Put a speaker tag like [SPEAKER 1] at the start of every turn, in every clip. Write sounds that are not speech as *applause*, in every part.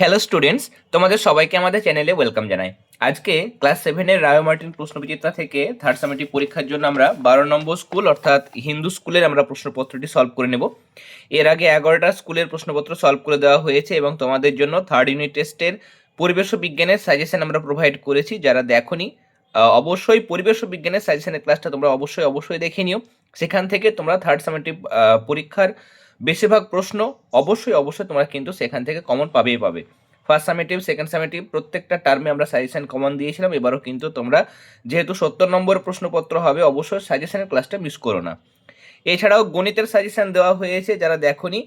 [SPEAKER 1] Hello students তোমাদের সবাইকে আমাদের চ্যানেলে ওয়েলকাম জানাই। আজকে ক্লাস সেভেনের রায় মার্টিন প্রশ্নবিচিত্রা থেকে থার্ড সামেটিভ পরীক্ষার জন্য আমরা বারো নম্বর স্কুল অর্থাৎ হিন্দু স্কুলের আমরা প্রশ্নপত্রটি সলভ করে নেব। এর আগে এগারোটা স্কুলের প্রশ্নপত্র সলভ করে দেওয়া হয়েছে এবং তোমাদের জন্য থার্ড ইউনিট টেস্টের পরিবেশ বিজ্ঞানের সাজেশন আমরা প্রোভাইড করেছি, যারা দেখোনি অবশ্যই পরিবেশ বিজ্ঞানের সাজেশনের ক্লাসটা তোমরা অবশ্যই অবশ্যই দেখে নিও। সেখান থেকে তোমরা থার্ড সামেটিভ পরীক্ষার বেশিরভাগ প্রশ্ন অবশ্যই অবশ্যই তোমরা কিন্তু সেখান থেকে কমন পাবেই পাবে। ফার্স্ট সামেটিভ সেকেন্ড সামেটিভ প্রত্যেকটা টার্মে আমরা সাজেশন কমন দিয়েছিলাম, এবারও কিন্তু তোমরা যেহেতু সত্তর নম্বর প্রশ্নপত্র হবে, অবশ্যই সাজেশনের ক্লাসটা মিস করো না। এছাড়াও গণিতের সাজেশন দেওয়া হয়েছে, যারা দেখোনি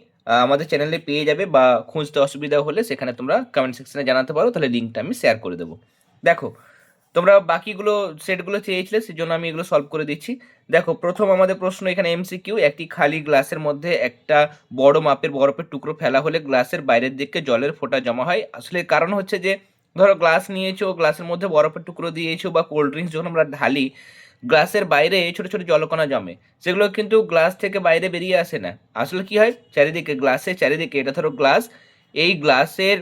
[SPEAKER 1] আমাদের চ্যানেলে পেয়ে যাবে বা খুঁজতে অসুবিধা হলে সেখানে তোমরা কমেন্ট সেকশনে জানাতে পারো, তাহলে লিঙ্কটা আমি শেয়ার করে দেবো। দেখো তোমরা বাকিগুলো সেটগুলো চেয়েছিলে, সেজন্য আমি এগুলো সলভ করে দিচ্ছি। দেখো, প্রথম আমাদের প্রশ্ন এখানে এমসিকিউ একটি খালি গ্লাসের মধ্যে একটা বড় মাপের বরফের টুকরো ফেলা হলে গ্লাসের বাইরের দিকে জলের ফোঁটা জমা হয়। আসলে কারণ হচ্ছে যে, ধরো গ্লাস নিয়েছো, গ্লাসের মধ্যে বরফের টুকরো দিয়েছ বা কোল্ড ড্রিঙ্কস যখন আমরা ঢালি, গ্লাসের বাইরে ছোট ছোট জলকণা জমে, সেগুলো কিন্তু গ্লাস থেকে বাইরে বেরিয়ে আসে না। আসলে কি হয়? চারিদিকে, গ্লাসের চারিদিকে, এটা ধরো গ্লাস, এই গ্লাসের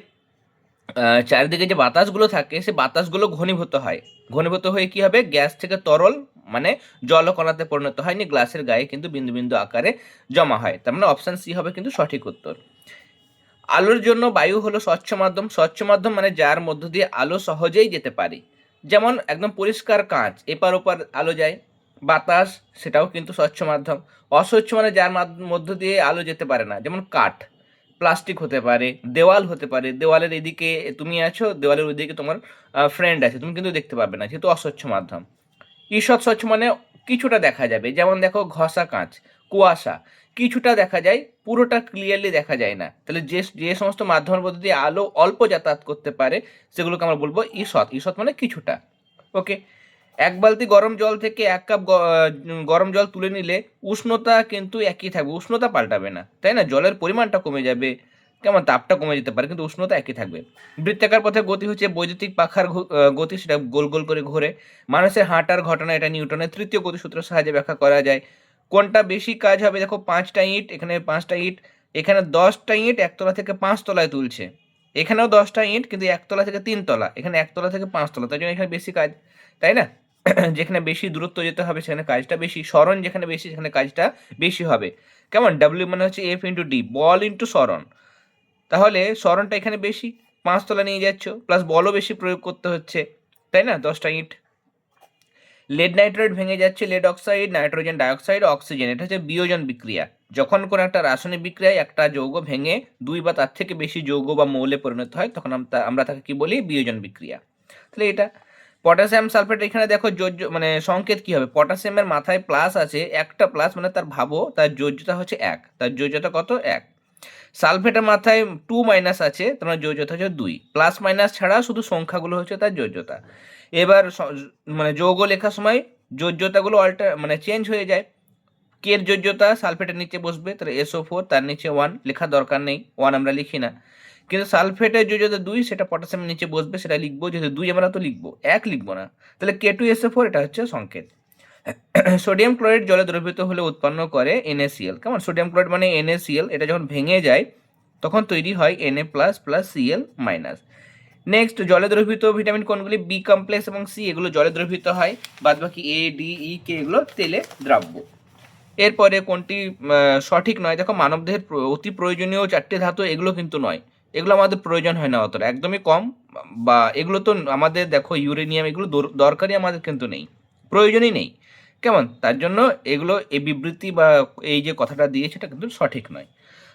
[SPEAKER 1] চারিদিকে যে বাতাসগুলো থাকে সে বাতাসগুলো ঘনীভূত হয়। ঘনীভূত হয়ে কি হবে? গ্যাস থেকে তরল মানে জলকণাতে পরিণত হয়নি গ্লাসের গায়ে কিন্তু বিন্দু বিন্দু আকারে জমা হয়। তার মানে অপশান সি হবে কিন্তু সঠিক উত্তর। আলোর জন্য বায়ু হলো স্বচ্ছ মাধ্যম। স্বচ্ছ মাধ্যম মানে যার মধ্য দিয়ে আলো সহজেই যেতে পারে। যেমন একদম পরিষ্কার কাঁচ, এপার ওপার আলো যায়, বাতাস সেটাও কিন্তু স্বচ্ছ মাধ্যম। অস্বচ্ছ মানে যার মাধ্য- দিয়ে আলো যেতে পারে না, যেমন কাঠ। প্লাস্টিক হতে পারে, দেওয়াল হতে পারে, দেওয়ালের এদিকে তুমি আছো, দেওয়ালের ওইদিকে তোমার ফ্রেন্ড আছে, তুমি কিন্তু দেখতে পাবে না, যেহেতু অস্বচ্ছ মাধ্যম। ঈষৎ স্বচ্ছ মানে কিছুটা দেখা যাবে, যেমন দেখো ঘষা কাঁচ, কুয়াশা, কিছুটা দেখা যায়, পুরোটা ক্লিয়ারলি দেখা যায় না। তাহলে যে যে সমস্ত মাধ্যমের মধ্যে দিয়ে আলো অল্প যাতায়াত করতে পারে, সেগুলোকে আমরা বলব ঈষৎ ঈষৎ মানে কিছুটা ওকে এক বালতি গরম জল থেকে এক কাপ গরম জল তুলে নিলে উষ্ণতা কিন্তু একই থাকবে, উষ্ণতা পাল্টাবে না, তাই না? জলের পরিমাণটা কমে যাবে, কেমন তাপটা কমে যেতে পারে, কিন্তু উষ্ণতা একই থাকবে। বৃত্তাকার পথে গতি হচ্ছে বৈদ্যুতিক পাখার গতি, সেটা গোল গোল করে ঘোরে। মানুষের হাঁটার ঘটনা, এটা নিউটনের তৃতীয় গতিসূত্রের সাহায্যে ব্যাখ্যা করা যায়। কোনটা বেশি কাজ হবে? দেখো, পাঁচটা ইট, এখানে পাঁচটা ইট, এখানে দশটা ইট একতলা থেকে পাঁচতলায় তুলছে। এখানেও দশটা ইট, কিন্তু একতলা থেকে তিনতলা এখানে একতলা থেকে পাঁচতলা তাই জন্য এখানে বেশি কাজ, তাই না? *clears throat* যেখানে বেশি দূরত্ব যেতে হবে, সেখানে কাজটা বেশি, স্মরণ যেখানে বেশি, সেখানে কাজটা বেশি হবে। কেমন? ডাব্লিউ মানে হচ্ছে এফ ইন্টু ডি বল ইন্টু স্মরণ। তাহলে স্মরণটা এখানে বেশি পাঁচতলা নিয়ে যাচ্ছ প্লাস বলও বেশি প্রয়োগ করতে হচ্ছে, তাই না? দশটা ইট। লেড নাইট্রেট ভেঙে যাচ্ছে lead oxide nitrogen dioxide oxygen এটা হচ্ছে বিয়োজন বিক্রিয়া। যখন কোনো একটা রাসায়নিক বিক্রিয়ায় একটা যৌগ ভেঙে দুই বা তার থেকে বেশি যৌগ বা মৌলে পরিণত হয়, তখন আমরা আমরা তাকে কি বলি? বিয়োজন বিক্রিয়া। তাহলে এটা পটাশিয়াম সালফেট এখানে দেখো যোজ্য মানে সংকেত কি হবে? পটাশিয়ামের মাথায় প্লাস আছে, একটা প্লাস মানে তার ভাবো তার যোজ্যতা হচ্ছে এক। তার যোজ্যতা কত? এক। সালফেটের মাথায় টু মাইনাস আছে তোমার যোজ্যতা হচ্ছে দুই। প্লাস মাইনাস ছাড়া শুধু সংখ্যাগুলো হচ্ছে তার যোজ্যতা এবার মানে যৌগ লেখার সময় যোজ্যতাগুলো অল্টার মানে চেঞ্জ হয়ে যায়। কের যোজ্যতা সালফেটের নিচে বসবে, তাহলে এসও ফোর তার নিচে ওয়ান লেখার দরকার নেই। ওয়ান আমরা লিখি না। কিন্তু সালফেটের যোজ্যতা দুই, সেটা পটাশিয়ামের নিচে বসবে, সেটা লিখব, যেহেতু দুই আমরা তো লিখব, এক লিখব না। তাহলে কে টু এসও ফোর এটা হচ্ছে সংকেত। *clears throat* সোডিয়াম ক্লোরাইড জলে দ্রবীভূত হলে উৎপন্ন করে এনএসিএল কেমন? সোডিয়াম ক্লোরাইড মানে এনএসিএল এটা যখন ভেঙে যায়, তখন তৈরি হয় NA plus plus CL minus next জলে দ্রবীভূত ভিটামিন কোনগুলি? বি কমপ্লেক্স এবং সি এগুলো জলে দ্রবীভূত হয় বাদ বাকি এ ডি ই কে এগুলো তেলে দ্রাব্য। এরপরে কোনটি সঠিক নয়? দেখো মানবদেহের অতি প্রয়োজনীয় চারটে ধাতু, এগুলো কিন্তু নয়। এগুলো আমাদের প্রয়োজন হয় না অতটা। একদমই কম, বা এগুলো তো আমাদের দেখো ইউরেনিয়াম এগুলো দরকারই আমাদের কিন্তু নেই, প্রয়োজনই নেই। কেমন? তার জন্য এগুলো এই বিবৃতি বা এই যে কথাটা দিয়েছে এটা কিন্তু সঠিক নয়।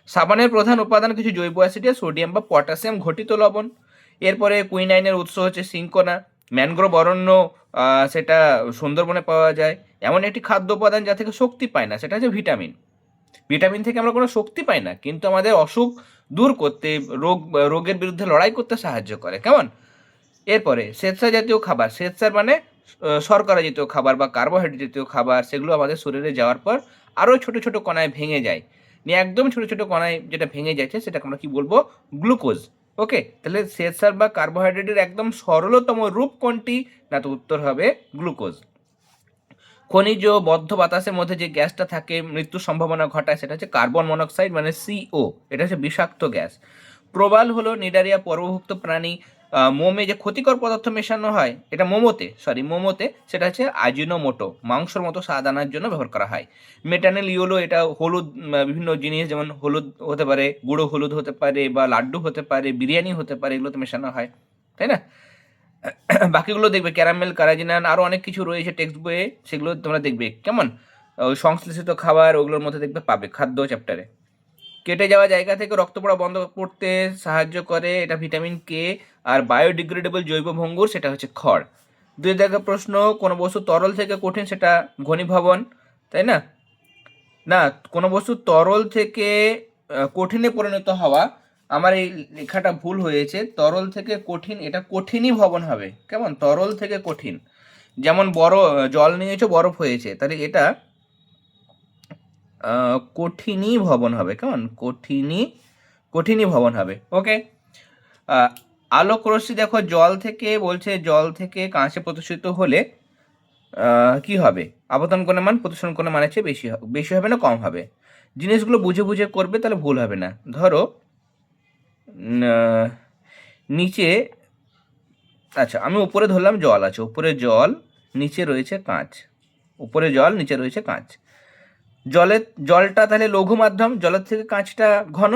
[SPEAKER 1] সাবানের প্রধান উপাদান কিছু জৈব অ্যাসিডে সোডিয়াম বা পটাশিয়াম ঘটিত লবণ। এরপরে কুইনাইনের উৎস হচ্ছে সিঙ্কোনা ম্যানগ্রোভ অরণ্য সেটা সুন্দরবনে পাওয়া যায়। এমন একটি খাদ্য উপাদান যা থেকে শক্তি পায় না, সেটা হচ্ছে ভিটামিন। ভিটামিন থেকে আমরা কোনো শক্তি পাই না, কিন্তু আমাদের অসুখ দূর করতে, রোগ, রোগের বিরুদ্ধে লড়াই করতে সাহায্য করে। কেমন? এরপরে স্বেচ্ছা জাতীয় খাবার স্বেচ্ছার মানে শর্করা জাতীয় খাবার বা কার্বোহাইড্রেট জাতীয় খাবার, সেগুলো আমাদের শরীরে যাওয়ার পর আরও ছোট ছোট কণায় ভেঙে যায়। নিয়ে একদম ছোট ছোট কণায় যেটা ভেঙে যাচ্ছে, সেটাকে আমরা কি বলব? গ্লুকোজ। ওকে? তাহলে শ্বেতসার বা কার্বোহাইড্রেটের একদম সরলতম রূপ কোনটি? না তো উত্তর হবে গ্লুকোজ। খনিজ বদ্ধ বাতাসের মধ্যে যে গ্যাসটা থাকে, মৃত্যুর সম্ভাবনা ঘটায়, সেটা হচ্ছে কার্বন মনোক্সাইড মানে সিও এটা হচ্ছে বিষাক্ত গ্যাস। প্রবাল হলো নিডারিয়া পর্বভুক্ত প্রাণী। মোমে যে ক্ষতিকর পদার্থ মেশানো হয়, এটা মোমোতে সরি মোমোতে, সেটা হচ্ছে আজিনোমোটো মাংসর মতো স্বাদ আনার জন্য ব্যবহার করা হয়। মেটানেল ইয়োলো এটা হলুদ বিভিন্ন জিনিস, যেমন হলুদ হতে পারে, গুঁড়ো হলুদ হতে পারে বা লাড্ডু হতে পারে, বিরিয়ানি হতে পারে, এগুলোতে মেশানো হয়, তাই না? *clears throat* বাকিগুলো দেখবে ক্যারামেল কারাজিনান আরও অনেক কিছু রয়েছে টেক্সট বইয়ে সেগুলো তোমরা দেখবে। কেমন? ওই সংশ্লেষিত খাবার, ওগুলোর মধ্যে দেখবে পাবে, খাদ্য চ্যাপ্টারে কেটে যাওয়া জায়গা থেকে রক্ত পড়া বন্ধ করতে সাহায্য করে, এটা ভিটামিন কে আর বায়োডিগ্রেডেবল জৈব ভঙ্গুর, সেটা হচ্ছে খড়। দুই দেখা প্রশ্ন, কোনো বস্তু তরল থেকে কঠিন, সেটা ঘনীভবন, তাই না? না, কোনো বস্তু তরল থেকে কঠিনে পরিণত হওয়া আমার এই লেখাটা ভুল হয়েছে। তরল থেকে কঠিন, এটা কঠিনই ভবন হবে। কেমন? তরল থেকে কঠিন। যেমন বড়, জল নিয়েছো, বরফ হয়েছে। তাহলে এটা কঠিনই ভবন হবে। কেমন? কঠিনই কঠিনই ভবন হবে। ওকে? আলোক রশ্মি দেখো, জল থেকে বলছে, জল থেকে কাঁচে প্রদর্শিত হলে কি হবে? আবর্তন কোণের মান প্রদর্শন কোণের মানের চেয়ে বেশি বেশি হবে না, কম হবে। জিনিসগুলো বুঝে বুঝে করবে, তাহলে ভুল হবে না। ধরো নিচে আচ্ছা আমি উপরে ধরলাম জল আছে উপরে জল, নিচে রয়েছে কাঁচ উপরে জল, নিচে রয়েছে কাঁচ। জলের, জলটা তাহলে লঘু মাধ্যম জলের থেকে কাঁচটা ঘন?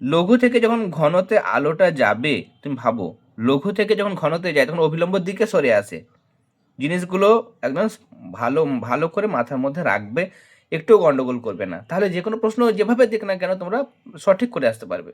[SPEAKER 1] লঘু থেকে যখন ঘনতে আলোটা যাবে, তুমি ভাবো, লঘু থেকে যখন ঘনতে যায়, তখন অভিলম্ব দিকে সরে আসে। জিনিসগুলো একদম ভালো ভালো করে মাথার মধ্যে রাখবে একটু গন্ডগোল করবে না। তাহলে যে কোনো প্রশ্ন যেভাবে দেখ না কেন, তোমরা সঠিক করে আসতে পারবে।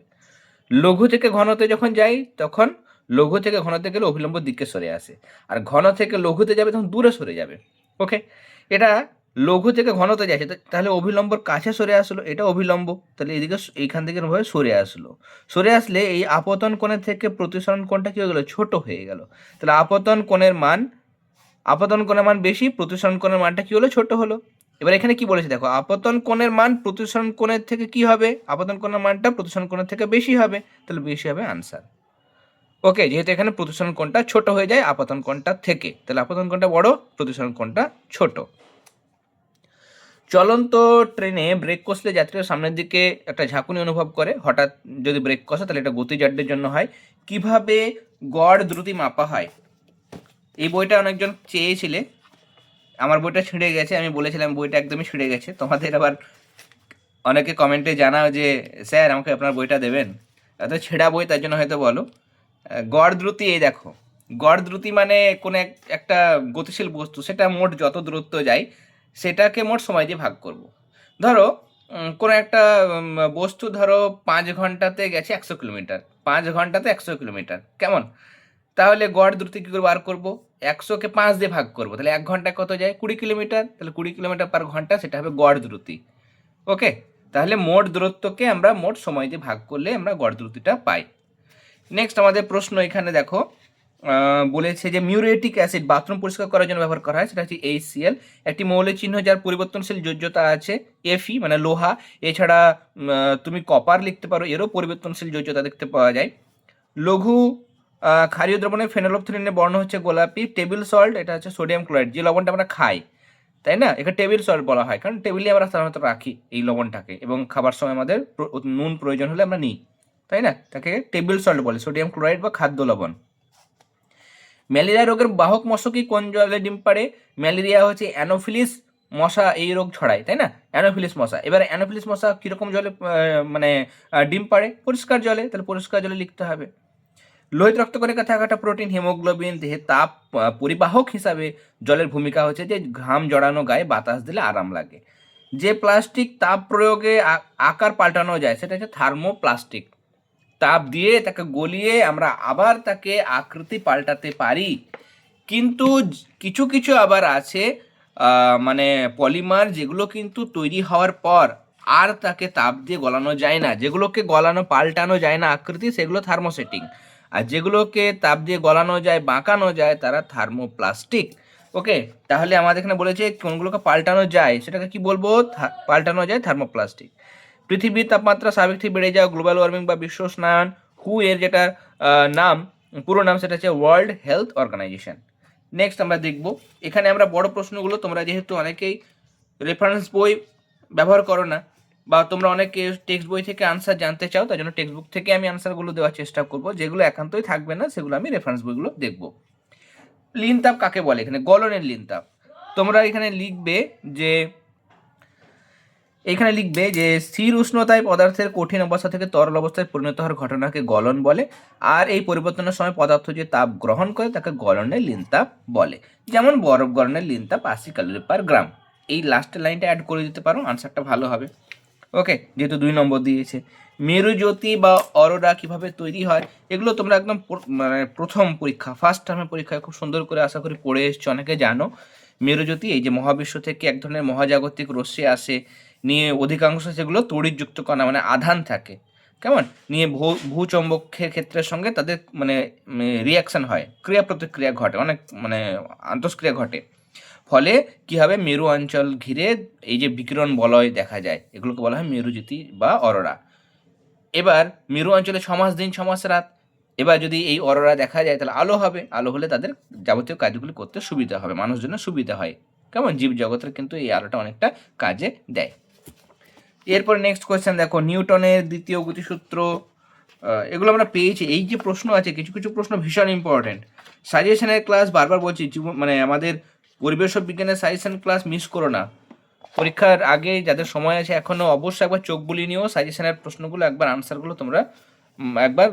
[SPEAKER 1] লঘু থেকে ঘনতে যখন যাই, তখন লঘু থেকে ঘনতে গেলে অভিলম্ব দিকে সরে আসে। আর ঘন থেকে লঘুতে যাবে, তখন দূরে সরে যাবে। ওকে এটা লঘু থেকে ঘনতে যাচ্ছে তাহলে অভিলম্বর কাছে সরে আসলো, এটা অভিলম্ব। তাহলে এদিকে এইখান থেকে ভাবে সরে আসলো। সরে আসলে এই আপতন কোণের থেকে প্রতিসরণ কোণটা কি হয়ে গেলো? ছোট হয়ে গেল। তাহলে আপতন কোণের মান, আপতন কোণের মান বেশি, প্রতিসরণ কোণের মানটা কি হলো? ছোট হলো। এবার এখানে কি বলেছে দেখো, আপতন কোণের মান প্রতিসরণ কোণের থেকে কি হবে? আপতন কোণের মানটা প্রতিসরণ কোণের থেকে বেশি হবে। তাহলে বেশি হবে আনসার ওকে যেহেতু এখানে প্রতিসরণ কোণটা ছোট হয়ে যায়, আপতন কোণটা থেকে। তাহলে আপতন কোণটা বড়, প্রতিসরণ কোণটা ছোট। চলন্ত ট্রেনে ব্রেক কষলে যাত্রীরা সামনের দিকে একটা ঝাঁকুনি অনুভব করে। হঠাৎ যদি ব্রেক কষে, তাহলে এটা গতিজাড্যের জন্য হয়। কীভাবে গড় দ্রুতি মাপা হয়? এই বইটা অনেকজন চেয়েছিলে। আমার বইটা ছিঁড়ে গেছে, আমি বলেছিলাম বইটা একদমই ছিঁড়ে গেছে। তোমাদের আবার অনেকে কমেন্টে জানাও যে, স্যার, আমাকে আপনার বইটা দেবেন? এত ছেঁড়া বই, তার জন্য হয়তো বলো। গড় দ্রুতি এই দেখো। গড় দ্রুতি মানে কোনো এক, একটা গতিশীল বস্তু, সেটা মোট যত দূরত্ব যায়, সেটাকে মোট সময় দিয়ে ভাগ করব। ধরো কোনো একটা বস্তু ধরো পাঁচ ঘন্টাতে গেছে একশো কিলোমিটার। পাঁচ ঘন্টাতে একশো কিলোমিটার। কেমন? তাহলে গড় দ্রুতি কী করে বার করব? একশোকে পাঁচ দিয়ে ভাগ করব। তাহলে এক ঘন্টায় কত যায়? কুড়ি কিলোমিটার। তাহলে কুড়ি কিলোমিটার পার ঘণ্টা সেটা হবে গড় দ্রুতি। ওকে? তাহলে মোট দূরত্বকে আমরা মোট সময় দিয়ে ভাগ করলে আমরা গড় দ্রুতিটা পাই। নেক্সট আমাদের প্রশ্ন এখানে দেখো বলেছে যে মিউরেটিক অ্যাসিড বাথরুম পরিষ্কার করার জন্য ব্যবহার করা হয়, সেটা হচ্ছে এইচসিএল একটি মৌলের চিহ্ন যার পরিবর্তনশীল যোজ্যতা আছে এফি মানে লোহা। এছাড়া তুমি কপার লিখতে পারো, এরও পরিবর্তনশীল যোজ্যতা দেখতে পাওয়া যায়। লঘু ক্ষারীয় দ্রবণে ফেনোলপথলিনের বর্ণ হচ্ছে গোলাপি, টেবিল সল্ট, এটা হচ্ছে সোডিয়াম ক্লোরাইড, যে লবণটা আমরা খাই, তাই না? এটা টেবিল সল্ট বলা হয়, কারণ টেবিলে আমরা সাধারণত রাখি এই লবণটাকে, এবং খাবার সময় আমাদের নুন প্রয়োজন হলে আমরা নিই, তাই না? তাকে টেবিল সল্ট বলে, সোডিয়াম ক্লোরাইড বা খাদ্য লবণ। ম্যালেরিয়া রোগের বাহক মশকই কোন জলে ডিম পাড়ে? ম্যালেরিয়া হচ্ছে অ্যানোফিলিস মশা, এই রোগ ছড়ায়, তাই না? অ্যানোফিলিস মশা, এবারে অ্যানোফিলিস মশা কীরকম জলে মানে ডিম পাড়ে? পরিষ্কার জলে, তাহলে পরিষ্কার জলে লিখতে হবে। লোহিত রক্তকণিকা থাকাটা প্রোটিন হিমোগ্লোবিন দেহে তাপ পরিবাহক হিসাবে জলের ভূমিকা হচ্ছে যে ঘাম জড়ানো, গায়ে বাতাস দিলে আরাম লাগে। যে প্লাস্টিক তাপ প্রয়োগে আকার পাল্টানো যায়, সেটা হচ্ছে থার্মোপ্লাস্টিক তাপ দিয়ে তাকে গলিয়ে আমরা আবার তাকে আকৃতি পাল্টাতে পারি। কিন্তু কিছু কিছু আবার আছে মানে পলিমার যেগুলো কিন্তু তৈরি হওয়ার পর আর তাকে তাপ দিয়ে গলানো যায় না। যেগুলোকে গলানো, পাল্টানো যায় না আকৃতি, সেগুলো থার্মোসেটিং আর যেগুলোকে তাপ দিয়ে গলানো যায়, বাঁকানো যায়, তারা থার্মোপ্লাস্টিক। ওকে? তাহলে আমাদের এখানে বলেছে কোনগুলোকে পাল্টানো যায়? সেটাকে কি বলব? পাল্টানো যায় থার্মোপ্লাস্টিক। পৃথিবীর তাপমাত্রা স্বাভাবিক থেকে বেড়ে যাওয়া, গ্লোবাল ওয়ার্মিং বা বিশ্ব উষ্ণায়ন হু এর যেটা নাম, পুরো নাম সেটা হচ্ছে ওয়ার্ল্ড হেলথ অর্গানাইজেশন। নেক্সট আমরা দেখব। এখানে আমরা বড় প্রশ্নগুলো, তোমরা যেহেতু অনেকেই রেফারেন্স বই ব্যবহার করো না বা তোমরা অনেকে টেক্সট বই থেকে আনসার জানতে চাও, তার জন্য টেক্সট বুক থেকে আমি আনসারগুলো দেওয়ার চেষ্টা করব। যেগুলো একান্তই থাকবে না, সেগুলো আমি রেফারেন্স বইগুলো দেখব। লিনতাপ কাকে বলে এখানে? গলনের লিনতাপ। তোমরা এখানে লিখবে যে, এখানে লিখবে যে, স্থির উষ্ণতায় পদার্থের কঠিন অবস্থা থেকে তরল অবস্থায় পরিণত হওয়ার ঘটনাকে গলন বলে, আর এই পরিবর্তনের সময় পদার্থ যে তাপ গ্রহণ করে, তাকে গলনের লিনতাপ বলে। যেমন বরফ গলনের লিনতাপ আশি ক্যালোরি পার গ্রাম এই লাস্টের লাইনটা অ্যাড করে দিতে পারো আনসারটা ভালো হবে। ওকে যেহেতু দুই নম্বর দিয়েছে। মেরুজ্যোতি বা অরোরা কীভাবে তৈরি হয়, এগুলো তোমরা একদম মানে প্রথম পরীক্ষা ফার্স্ট টার্মের পরীক্ষায় খুব সুন্দর করে আশা করি পড়ে এসছো, অনেকে জানো। মেরুজ্যোতি, এই যে মহাবিশ্ব থেকে এক ধরনের মহাজাগতিক রশ্মি আসে, নিয়ে অধিকাংশ সেগুলো তড়িৎযুক্ত কণা মানে আধান থাকে। কেমন? নিয়ে ভূ, ভূচম্বকের ক্ষেত্রের সঙ্গে তাদের মানে রিয়াকশন হয়। ক্রিয়া প্রতিক্রিয়া ঘটে, অনেক মানে আন্তঃক্রিয়া ঘটে। ফলে কি হবে? মেরু অঞ্চল ঘিরে এই যে বিকিরণ বলয় দেখা যায়, এগুলোকে বলা হয় মেরুজ্যোতি বা অরোরা। এবার মেরু অঞ্চলে ছমাস দিন ছমাস রাত। এবার যদি এই অরোরা দেখা যায়, তাহলে আলো হবে। আলো হলে তাদের যাবতীয় কাজগুলি করতে সুবিধা হবে, মানুষজনের সুবিধা হয়। কেমন? জীব জগতের কিন্তু এই আলোটা অনেকটা কাজে দেয়। এরপরে নেক্সট কোয়েশ্চেন দেখো, নিউটনের দ্বিতীয় গতিসূত্র এগুলো আমরা পেয়েছি। এই যে প্রশ্ন আছে, কিছু কিছু প্রশ্ন ভীষণ ইম্পর্টেন্ট সাজেশনের ক্লাস বারবার বলছি জীবন- মানে আমাদের পরিবেশ ও বিজ্ঞানের সাজেশন ক্লাস মিস করো না। পরীক্ষার আগে যাদের সময় আছে এখনও অবশ্যই একবার চোখ বুলিয়ে নিও সাজেশনের প্রশ্নগুলো একবার আনসারগুলো তোমরা একবার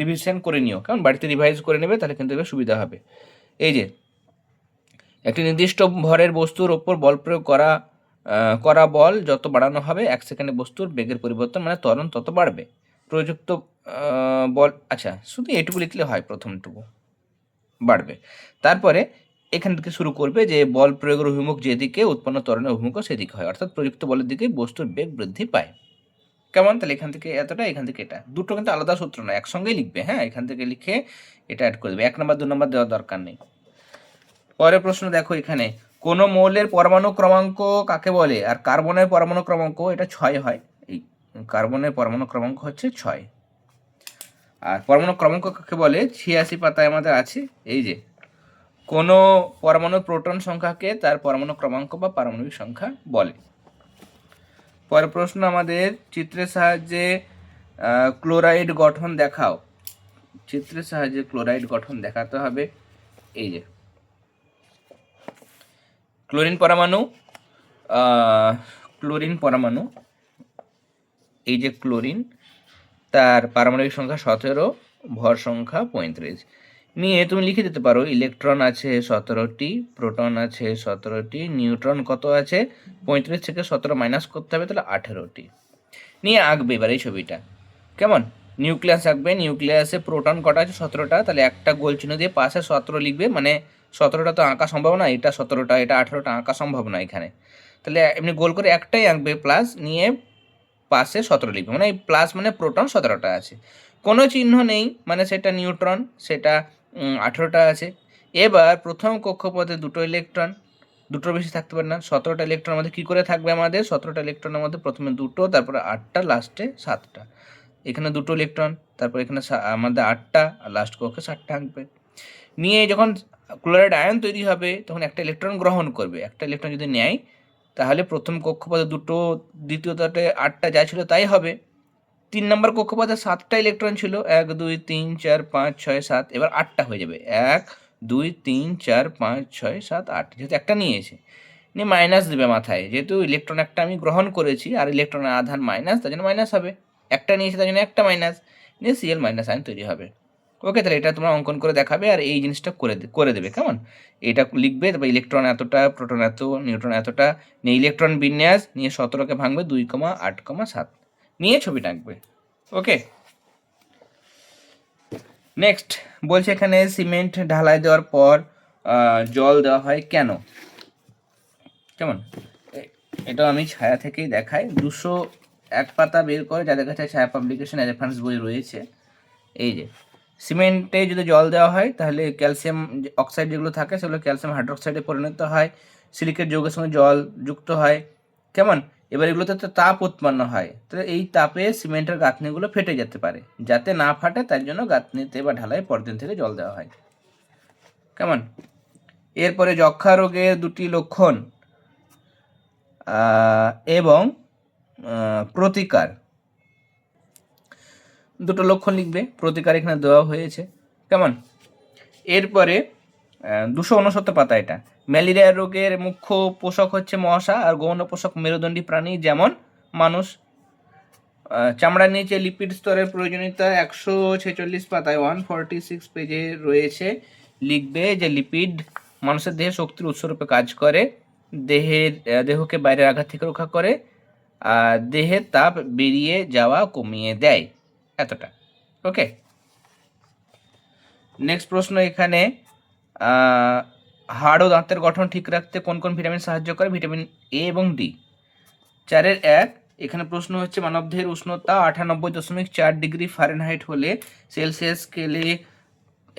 [SPEAKER 1] রিভিশন করে নিও। কারণ বাড়িতে রিভাইজ করে নেবে, তাহলে কিন্তু এবার সুবিধা হবে। এই যে, একটি নির্দিষ্ট ভরের বস্তুর ওপর বল প্রয়োগ করা করা বল যত বাড়ানো হবে, এক সেকেন্ডে বস্তুর বেগের পরিবর্তন মানে ত্বরণ তত বাড়বে। প্রযুক্ত বল আচ্ছা শুধু এটুকু লিখলে হয় প্রথমটুকু। বাড়বে। তারপরে এখান থেকে শুরু করবে যে বল প্রয়োগের অভিমুখ যেদিকে, উৎপন্ন ত্বরণের অভিমুখ সেদিকে হয়। অর্থাৎ প্রযুক্ত বলের দিকে বস্তুর বেগ বৃদ্ধি পায়। কেমন? তাহলে এখান থেকে এতটা, এখান থেকে এটা। দুটো কিন্তু আলাদা সূত্র না একসঙ্গেই লিখবে হ্যাঁ? এখান থেকে লিখে এটা অ্যাড করে দেবে। এক নম্বর, দু নম্বর দেওয়ার দরকার নেই। পরের প্রশ্ন দেখো এখানে, কোন মৌলের পরমাণু ক্রমাঙ্ক কাকে বলে? আর কার্বনের পরমাণু ক্রমাঙ্ক, এটা ছয় হয়। এই কার্বনের পরমাণু ক্রমাঙ্ক হচ্ছে ছয়। আর পরমাণু ক্রমাঙ্ক কাকে বলে? ছিয়াশি পাতায় আমাদের আছে। এই যে কোনো পরমাণু প্রোটন সংখ্যাকে তার পরমাণু ক্রমাঙ্ক বা পারমাণবিক সংখ্যা বলে। পরের প্রশ্ন আমাদের, চিত্রের সাহায্যে ক্লোরাইড গঠন দেখাও। চিত্রের সাহায্যে ক্লোরাইড গঠন দেখাতে হবে। এই যে। ক্লোরিন পরমাণু ক্লোরিন পরমাণু, এই যে ক্লোরিন, তার পারমাণবিক সংখ্যা সতেরো, ভর সংখ্যা পঁয়ত্রিশ। নিয়ে তুমি লিখে দিতে পারো। ইলেকট্রন আছে সতেরোটি, প্রোটন আছে সতেরোটি, নিউট্রন কত আছে? পঁয়ত্রিশ থেকে সতেরো মাইনাস করতে হবে, তাহলে আঠেরোটি। নিয়ে আঁকবে এবার এই ছবিটা। কেমন? নিউক্লিয়াস আঁকবে, নিউক্লিয়াসে প্রোটন কটা আছে? সতেরোটা। তাহলে একটা গোল চিহ্ন দিয়ে পাশে সতেরো লিখবে মানে সতেরোটা তো আঁকা সম্ভব না, এটা সতেরোটা, এটা আঠেরোটা আঁকা সম্ভব না এখানে। তাহলে এমনি গোল করে একটাই আঁকবে প্লাস নিয়ে পাশে সতেরো লিখবে। মানে প্লাস মানে প্রোটন সতেরোটা আছে। কোনো চিহ্ন নেই মানে সেটা নিউট্রন, সেটা আঠেরোটা আছে। এবার প্রথম কক্ষপথে দুটো ইলেকট্রন দুটোর বেশি থাকতে পারে না, সতেরোটা ইলেকট্রন আমাদের কী করে থাকবে আমাদের? সতেরোটা ইলেকট্রনের মধ্যে প্রথমে দুটো, তারপরে আটটা লাস্টে সাতটা। এখানে দুটো ইলেকট্রন তারপর এখানে আমাদের আটটা, আর লাস্ট কক্ষে সাতটা থাকবে। নিয়ে যখন ক্লোরাইড আয়ন তৈরি হবে, তখন একটা ইলেকট্রন গ্রহণ করবে। একটা ইলেকট্রন যদি নেয়, তাহলে প্রথম কক্ষপথে দুটো, দ্বিতীয়টাতে আটটা যা ছিল তাই হবে। তিন নম্বর কক্ষপথে সাতটা ইলেকট্রন ছিল। এক, দুই, তিন, চার, পাঁচ, ছয়, সাত, এবার আটটা হয়ে যাবে। এক, দুই, তিন, চার, পাঁচ, ছয়, সাত, আট, যেহেতু একটা নিয়েছে। নিয়ে মাইনাস দেবে মাথায়। যেহেতু ইলেকট্রন একটা আমি গ্রহণ করেছি, আর ইলেকট্রনের আধান মাইনাস তার জন্য মাইনাস হবে। একটা নিয়েছে, তার জন্য একটা মাইনাস নিয়ে সিএল মাইনাস আয়ন তৈরি হবে। ওকে তাহলে এটা তোমরা অঙ্কন করে দেখাবে আর এই জিনিসটা করে করে দেবে, কেমন? এটা লিখবে, তারপর ইলেকট্রন এতটা প্রোটন এত নিউট্রন এতটা, নিয়ে ইলেকট্রন বিন্যাস, নিয়ে সতেরোকে ভাঙবে, দুই কমা, আট কমা, সাত। নিয়ে ছবিটা আঁকবে ওকে নেক্সট বলছে এখানে সিমেন্ট ঢালাই দেওয়ার পর জল দেওয়া হয় কেন? কেমন? এটা আমি ছায়া থেকেই দেখাই। দুশো এক পাতা বের করে যাদের কাছে ছায়া পাবলিকেশন রেফারেন্স বই রয়েছে, এই যে সিমেন্টে যদি জল দেওয়া হয়, তাহলে ক্যালসিয়াম অক্সাইড যেগুলো থাকে, সেগুলো ক্যালসিয়াম হাইড্রোক্সাইডে পরিণত হয়। সিলিকেট যৌগের সঙ্গে জল যুক্ত হয়। কেমন? এবার এগুলোতে তো তাপ উৎপন্ন হয়। তো এই তাপে সিমেন্টের গাঁথনিগুলো ফেটে যেতে পারে। যাতে না ফাটে, তার জন্য গাঁথনিতে বা ঢালাই পরদিন থেকে জল দেওয়া হয়। কেমন? এরপরে যক্ষা রোগের দুটি লক্ষণ এবং প্রতিকার। দুটো লক্ষণ লিখবে। প্রতিকার এখানে দেওয়া হয়েছে। কেমন? এরপরে দুশো উনসত্তর পাতা এটা। ম্যালেরিয়া রোগের মুখ্য পোষক হচ্ছে মশা আর গৌণ পোষক মেরুদণ্ডী প্রাণী যেমন মানুষ। চামড়ার নিচে লিপিড স্তরের প্রয়োজনীয়তা একশো ছেচল্লিশ পাতায় ওয়ান ফর্টি সিক্স পেজে রয়েছে। লিখবে যে লিপিড মানুষের দেহে শক্তির উৎসরূপে কাজ করে, দেহের দেহকে বাইরের আঘাত থেকে রক্ষা করে, আর দেহের তাপ বেরিয়ে যাওয়া কমিয়ে দেয়। এতটা। ওকে নেক্সট প্রশ্ন এখানে হাড় ও দাঁতের গঠন ঠিক রাখতে কোন কোন ভিটামিন সাহায্য করে? ভিটামিন এ এবং ডি চারের এক, এখানে প্রশ্ন হচ্ছে মানবদেহের উষ্ণতা আটানব্বই দশমিক চার ডিগ্রি ফারেনহাইট হলে সেলসিয়াস স্কেলে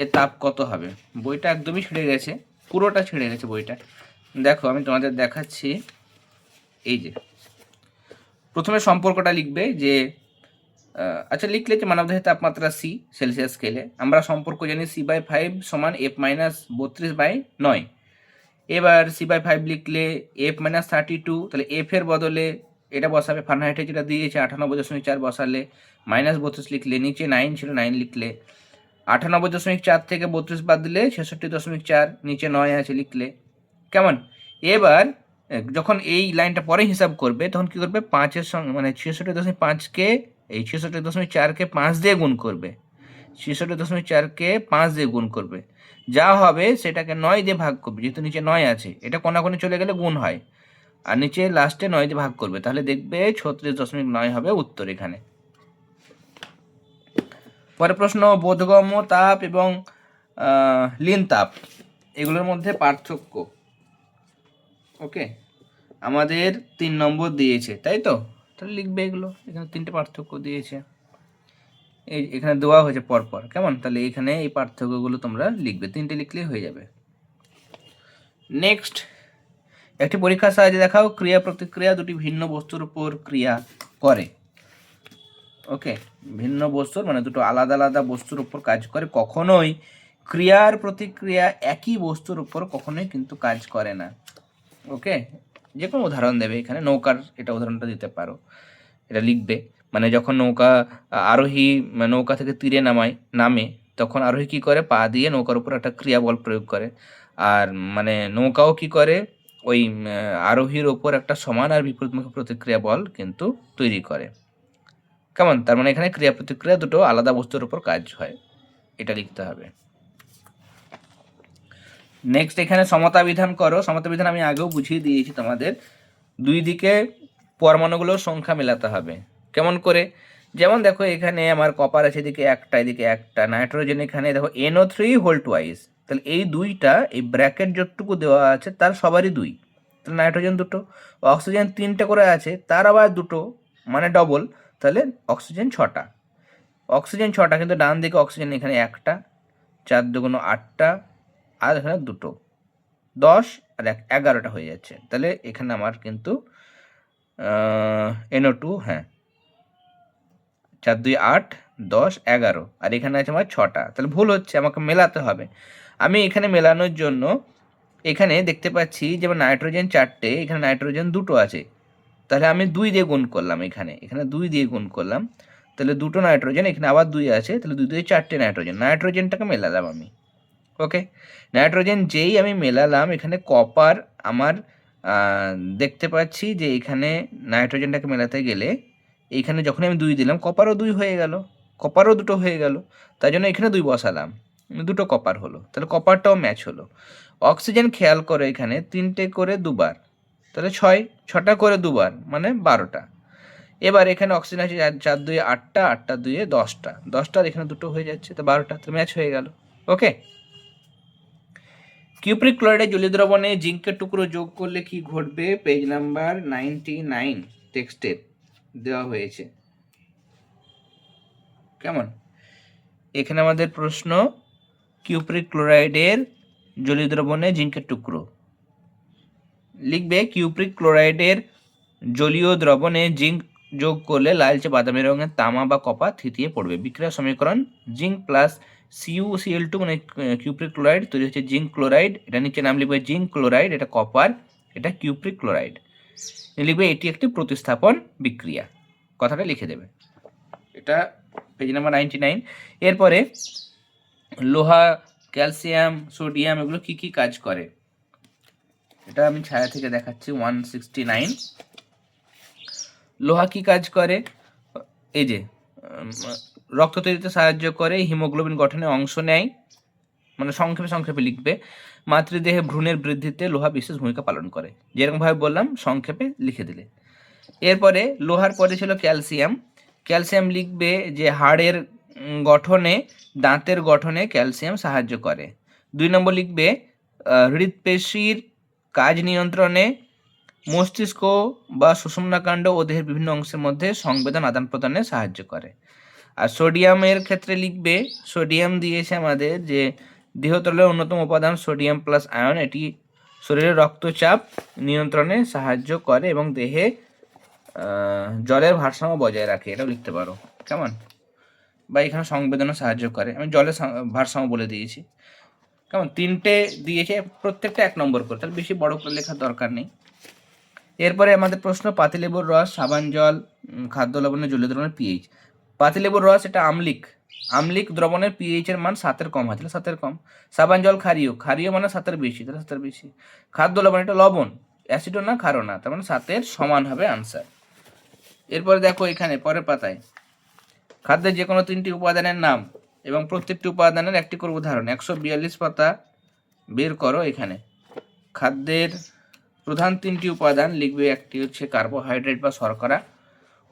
[SPEAKER 1] এর তাপ কত হবে? বইটা একদমই ছিঁড়ে গেছে, পুরোটা ছিঁড়ে গেছে বইটা। দেখো, আমি তোমাদের দেখাচ্ছি। এই যে, প্রথমে সম্পর্কটা লিখবে যে আচ্ছা লিখলে যে মানবদেহের তাপমাত্রা সি সেলসিয়াস স্কেলে আমরা সম্পর্ক জানি সি বাই ফাইভ সমান এফ মাইনাস বত্রিশ বাই নয়। এবার সি বাই ফাইভ লিখলে এফ মাইনাস থার্টি টু তাহলে এফ এর বদলে এটা বসাবে ফার্নহাইটে যেটা দিয়েছে, আটানব্বই দশমিক চার বসালে মাইনাস বত্রিশ লিখলে, নিচে নাইন ছিল নাইন লিখলে আটানব্বই দশমিক চার থেকে বত্রিশ বাদ দিলে ছেষট্টি দশমিক চার, নিচে নয় আছে লিখলে। কেমন? এবার যখন এই লাইনটা পরে হিসাব করবে, তখন কি করবে? পাঁচের সঙ্গে মানে ছেষট্টি দশমিক পাঁচকে এই ছেষট্টি দশমিক চারকে পাঁচ দিয়ে গুণ করবে। ছেষট্টি দশমিক চারকে পাঁচ দিয়ে গুণ করবে। যা হবে সেটাকে নয় দিয়ে ভাগ করবে, যেহেতু নিচে নয় আছে। এটা কোনাকুনি চলে গেলে গুণ হয়। আর নিচে লাস্টে নয় দিয়ে ভাগ করবে। তাহলে দেখবে ছত্রিশ দশমিক নয় হবে উত্তর এখানে। পরের প্রশ্ন, বোধগম্য তাপ এবং লীন তাপ। এগুলোর মধ্যে পার্থক্য। ওকে আমাদের তিন নম্বর দিয়েছে, তাই তো? তাহলে লিখবে এগুলো। এখানে তিনটে পার্থক্য দিয়েছে। এই এখানে দেওয়া হয়েছে পরপর। কেমন? তাহলে এখানে এই পার্থক্যগুলো তোমরা লিখবে। তিনটে লিখলেই হয়ে যাবে। নেক্সট একটি পরীক্ষার সাহায্যে দেখাও ক্রিয়া প্রতিক্রিয়া দুটি ভিন্ন বস্তুর উপর ক্রিয়া করে। ওকে ভিন্ন বস্তুর মানে দুটো আলাদা আলাদা বস্তুর উপর কাজ করে। কখনোই ক্রিয়ার প্রতিক্রিয়া একই বস্তুর উপর কখনোই কিন্তু কাজ করে না। ওকে যে কোনো উদাহরণ দেবে এখানে, নৌকার এটা উদাহরণটা দিতে পারো। এটা লিখবে মানে যখন নৌকা, আরোহী নৌকা থেকে তীরে নামায়, নামে, তখন আরোহী কি করে? পা দিয়ে নৌকার উপর একটা ক্রিয়া বল প্রয়োগ করে। আর মানে নৌকাও কি করে? ওই আরোহীর ওপর একটা সমান আর বিপরীতমুখী প্রতিক্রিয়া বল কিন্তু তৈরি করে। কেমন? তার মানে এখানে ক্রিয়া প্রতিক্রিয়া দুটো আলাদা বস্তুর উপর কাজ হয়। এটা লিখতে হবে। নেক্সট এখানে সমতা বিধান করো। সমতা বিধান আমি আগেও বুঝিয়ে দিয়েছি তোমাদের। দুই দিকে পরমাণুগুলোর সংখ্যা মেলাতে হবে। কেমন করে? যেমন দেখো, এখানে আমার কপার আছে, এদিকে একটা এদিকে একটা। নাইট্রোজেন এখানে, দেখো এনও থ্রি হোল টুয়াইস তাহলে এই দুইটা, এই ব্র্যাকেট যতটুকু দেওয়া আছে, তার সবারই দুই। তাহলে নাইট্রোজেন দুটো অক্সিজেন তিনটে করে আছে, তার আবার দুটো মানে ডবল তাহলে অক্সিজেন ছটা। অক্সিজেন ছটা, কিন্তু ডান দিকে অক্সিজেন এখানে একটা, চার দুগুণ আটটা আর এখানে দুটো। দশ আর এক, এগারোটা হয়ে যাচ্ছে। তাহলে এখানে আমার কিন্তু এনও টু হ্যাঁ। চার, দুই, আট, দশ, এগারো। আর এখানে আছে আমার ছটা। তাহলে ভুল হচ্ছে, আমাকে মেলাতে হবে। আমি এখানে মেলানোর জন্য এখানে দেখতে পাচ্ছি যে আমার নাইট্রোজেন চারটে, এখানে নাইট্রোজেন দুটো আছে। তাহলে আমি দুই দিয়ে গুণ করলাম এখানে। এখানে দুই দিয়ে গুণ করলাম। তাহলে দুটো নাইট্রোজেন, এখানে আবার দুই আছে। তাহলে দুই দুই, চারটে নাইট্রোজেন। নাইট্রোজেনটাকে মেলালাম আমি। ওকে নাইট্রোজেন যেই আমি মেলালাম, এখানে কপার আমার দেখতে পাচ্ছি যে এখানে নাইট্রোজেনটাকে মেলাতে গেলে এইখানে যখন আমি দুই দিলাম কপারও দুই হয়ে গেল কপারও দুটো হয়ে গেল। তাই জন্য এখানে দুই বসালাম, দুটো কপার হলো। তাহলে কপারটাও ম্যাচ হলো। অক্সিজেন খেয়াল করো এখানে, তিনটে করে দুবার। তাহলে ছয়, ছটা করে দুবার মানে বারোটা। এবার এখানে অক্সিজেন আছে চার- দুই আটটা আটটা দুইয়ে দশটা। দশটার এখানে দুটো হয়ে যাচ্ছে, তো বারোটা তো ম্যাচ হয়ে গেল। ওকে কিউপ্রিক ক্লোরাইডে জলীয় দ্রবণে জিঙ্কের টুকরো যোগ করলে কি ঘটবে? পেজ নাম্বার নাইনটি নাইন টেক্সটের দেওয়া হয়েছে। কেমন? এখানে আমাদের প্রশ্ন কিউপ্রিক ক্লোরাইডের জলীয় দ্রবণে জিঙ্কের টুকরো। লিখবে কিউপ্রিক ক্লোরাইডের জলীয় দ্রবণে জিঙ্ক যোগ করলে লালচে বাদামি রঙের তামা বা কপা থিতিয়ে পড়বে। বিক্রিয়া সমীকরণ, zinc plus CU CL two মানে কিউপ্রিক ক্লোরাইড তৈরি হচ্ছে জিঙ্ক ক্লোরাইড। এটা নিচে নাম লিখবে জিঙ্ক ক্লোরাইড, এটা কপার এটা কিউপ্রিক ক্লোরাইড লিখবে এটি একটি প্রতিস্থাপন বিক্রিয়া। কথাটা লিখে দেবে। এটা পেজ নাম্বার নাইনটি নাইন এরপরে লোহা ক্যালসিয়াম সোডিয়াম এগুলো কি কি কাজ করে? এটা আমি ছায়া থেকে দেখাচ্ছি ওয়ান সিক্সটি নাইন লোহা কি কাজ করে? এই যে রক্ত তৈরিতে সাহায্য করে, হিমোগ্লোবিন গঠনে অংশ নেয় মানে সংক্ষেপে সংক্ষেপে লিখবে। মাতৃদেহে ভ্রূণের বৃদ্ধিতে লোহা বিশেষ ভূমিকা পালন করে। যেরকমভাবে বললাম, সংক্ষেপে লিখে দিলে। এরপরে লোহার পরে ছিল ক্যালসিয়াম। ক্যালসিয়াম লিখবে যে হাড়ের গঠনে, দাঁতের গঠনে ক্যালসিয়াম সাহায্য করে। দুই নম্বর লিখবে হৃদপেশির কাজ নিয়ন্ত্রণে মস্তিষ্ক বা সুষুম্নাকাণ্ড ও দেহের বিভিন্ন অংশের মধ্যে সংবেদন আদান প্রদানে সাহায্য করে। আর সোডিয়ামের ক্ষেত্রে লিখবে, সোডিয়াম দিয়েছে আমাদের যে দেহতলের অন্যতম উপাদান সোডিয়াম প্লাস আয়ন এটি শরীরের রক্তচাপ নিয়ন্ত্রণে সাহায্য করে এবং দেহে জলের ভারসাম্য বজায় রাখে, এটাও লিখতে পারো, কেমন? বা এখানে সংবেদনে সাহায্য করে, আমি জলের ভারসাম্য বলে দিয়েছি, কেমন? তিনটে দিয়েছে, প্রত্যেকটা এক নম্বর করে, তাহলে বেশি বড় করে লেখার দরকার নেই। এরপরে আমাদের প্রশ্ন, পাতিলেবুর রস, সাবান জল খাদ্য লবণের জলীয় দ্রবণের পিএইচ পাতিলেবুর রস, এটা আমলিক। আমলিক দ্রবণের পিএইচ এর মান সাতের কম হয়, তাহলে সাতের কম। সাবান জল ক্ষারীয় ক্ষারীয় মানে সাতের বেশি, তাহলে সাতের বেশি। খাদ্য লবণ, এটা লবণ। অ্যাসিডও না, ক্ষারও না, তার মানে সাতের সমান হবে আনসার এরপরে দেখো এখানে, পরের পাতায়। খাদ্যের যে কোনো তিনটি উপাদানের নাম এবং প্রত্যেকটি উপাদানের একটি করে উদাহরণ। একশো বিয়াল্লিশ পাতা বের করো এখানে। খাদ্যের প্রধান তিনটি উপাদান লিখবে, একটি হচ্ছে কার্বোহাইড্রেট বা শর্করা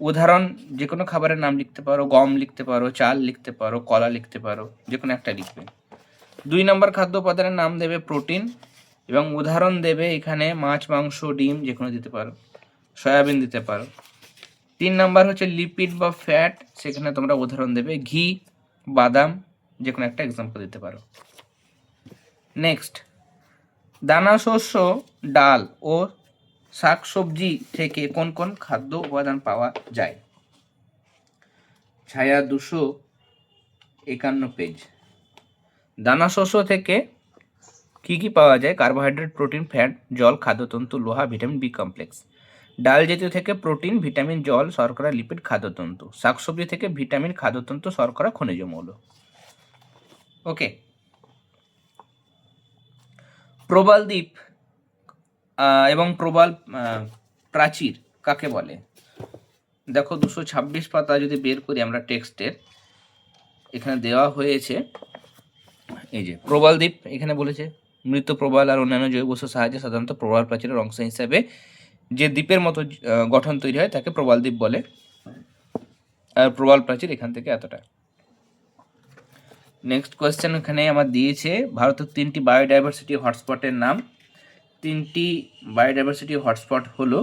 [SPEAKER 1] উদাহরণ যে কোনো খাবারের নাম লিখতে পারো, গম লিখতে পারো, চাল লিখতে পারো, কলা লিখতে পারো যে কোনো একটা লিখবে। দুই নম্বর খাদ্য উপাদানের নাম দেবে প্রোটিন এবং উদাহরণ দেবে এখানে মাছ, মাংস, ডিম যে কোনো দিতে পারো, সয়াবিন দিতে পারো। তিন নাম্বার হচ্ছে লিপিড বা ফ্যাট সেখানে তোমরা উদাহরণ দেবে ঘি, বাদাম যে কোনো একটা এক্সাম্পল দিতে পারো। নেক্সট দানা, শস্য, ডাল ও শাকসবজি থেকে কোন কোন খাদ্য উপাদান পাওয়া যায়? ছায়া দুশো একান্ন পেজ দানা শস্য থেকে কি কি পাওয়া যায়? কার্বোহাইড্রেট প্রোটিন ফ্যাট জল, খাদ্যতন্তু, লোহা ভিটামিন বি কমপ্লেক্স ডাল জাতীয় থেকে প্রোটিন ভিটামিন জল, শর্করা লিপিড খাদ্যতন্তু। শাকসবজি থেকে ভিটামিন খাদ্যতন্তু, শর্করা, খনিজ মৌল। ওকে প্রবাল দ্বীপ এবং প্রবাল প্রাচীর, কাকে বলে? দেখো, দুশো ছাব্বিশ পাতা যদি বের করি আমরা টেক্সটের, এখানে দেওয়া হয়েছে, এই যে প্রবাল দ্বীপ এখানে বলেছে, মৃত প্রবাল আর অন্যান্য জৈব সাহায্যে সাধারণত প্রবাল প্রাচীরের অংশ হিসাবে যে দ্বীপের মতো গঠন তৈরি হয়, তাকে প্রবাল দ্বীপ বলে। আর প্রবাল প্রাচীর এখান থেকে এতটা। নেক্সট কোয়েশ্চেন এখানে আমার দিয়েছে, ভারতের তিনটি বায়োডাইভার্সিটি হটস্পটের নাম। তিনটি বায়োডাইভার্সিটি হটস্পট হলো।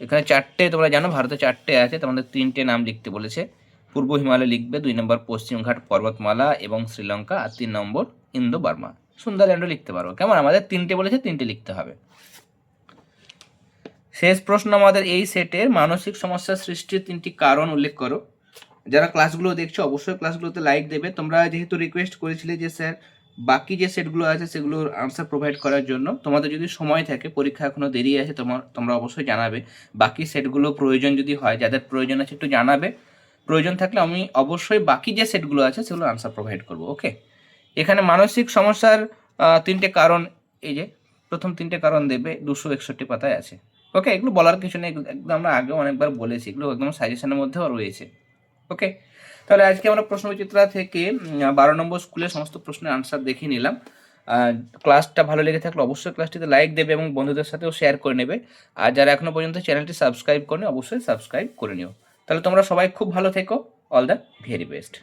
[SPEAKER 1] এখানে চারটে, তোমরা জানো ভারতে চারটে আছে, তোমাদের তিনটে নাম লিখতে বলেছে। পূর্ব হিমালয় লিখবে, দুই নম্বর পশ্চিমঘাট পর্বতমালা এবং শ্রীলঙ্কা, আর তিন নম্বর ইন্দো বার্মা সুন্দরল্যান্ডও লিখতে পারব। কেমন? আমাদের তিনটে বলেছে, তিনটে লিখতে হবে। শেষ প্রশ্ন আমাদের এই সেটের, মানসিক সমস্যা সৃষ্টির তিনটি কারণ উল্লেখ করো। যারা ক্লাসগুলো দেখছ, অবশ্যই ক্লাসগুলোতে লাইক দেবে। তোমরা যেহেতু রিকোয়েস্ট করেছিলে যে, স্যার বাকি যে সেটগুলো আছে সেগুলোর আনসার প্রোভাইড করার জন্য তোমাদের যদি সময় থাকে, পরীক্ষা এখনও দেরি আছে, তোমার, তোমরা অবশ্যই জানাবে। বাকি সেটগুলো প্রয়োজন যদি হয়, যাদের প্রয়োজন আছে একটু জানাবে। প্রয়োজন থাকলে আমি অবশ্যই বাকি যে সেটগুলো আছে সেগুলো আনসার প্রোভাইড করব ওকে এখানে মানসিক সমস্যার তিনটে কারণ, এই যে প্রথম তিনটে কারণ দেবে, দুশো একষট্টি পাতায় আছে ওকে এগুলো বলার কিছু নেই একদম আমরা আগেও অনেকবার বলেছি, এগুলো একদম সাজেশনের মধ্যেও রয়েছে ওকে তাহলে আজকে আমরা প্রশ্নবিচিত্রা থেকে বারো নম্বর স্কুলের সমস্ত প্রশ্নের আনসার দেখিয়ে নিলাম। ক্লাসটা ভালো লেগে থাকলে অবশ্যই ক্লাসটিতে লাইক দেবে এবং বন্ধুদের সাথেও শেয়ার করে নেবে। আর যারা এখনও পর্যন্ত চ্যানেলটি সাবস্ক্রাইব করেনি, অবশ্যই সাবস্ক্রাইব করে নিও। তাহলে তোমরা সবাই খুব ভালো থেকো। All the very best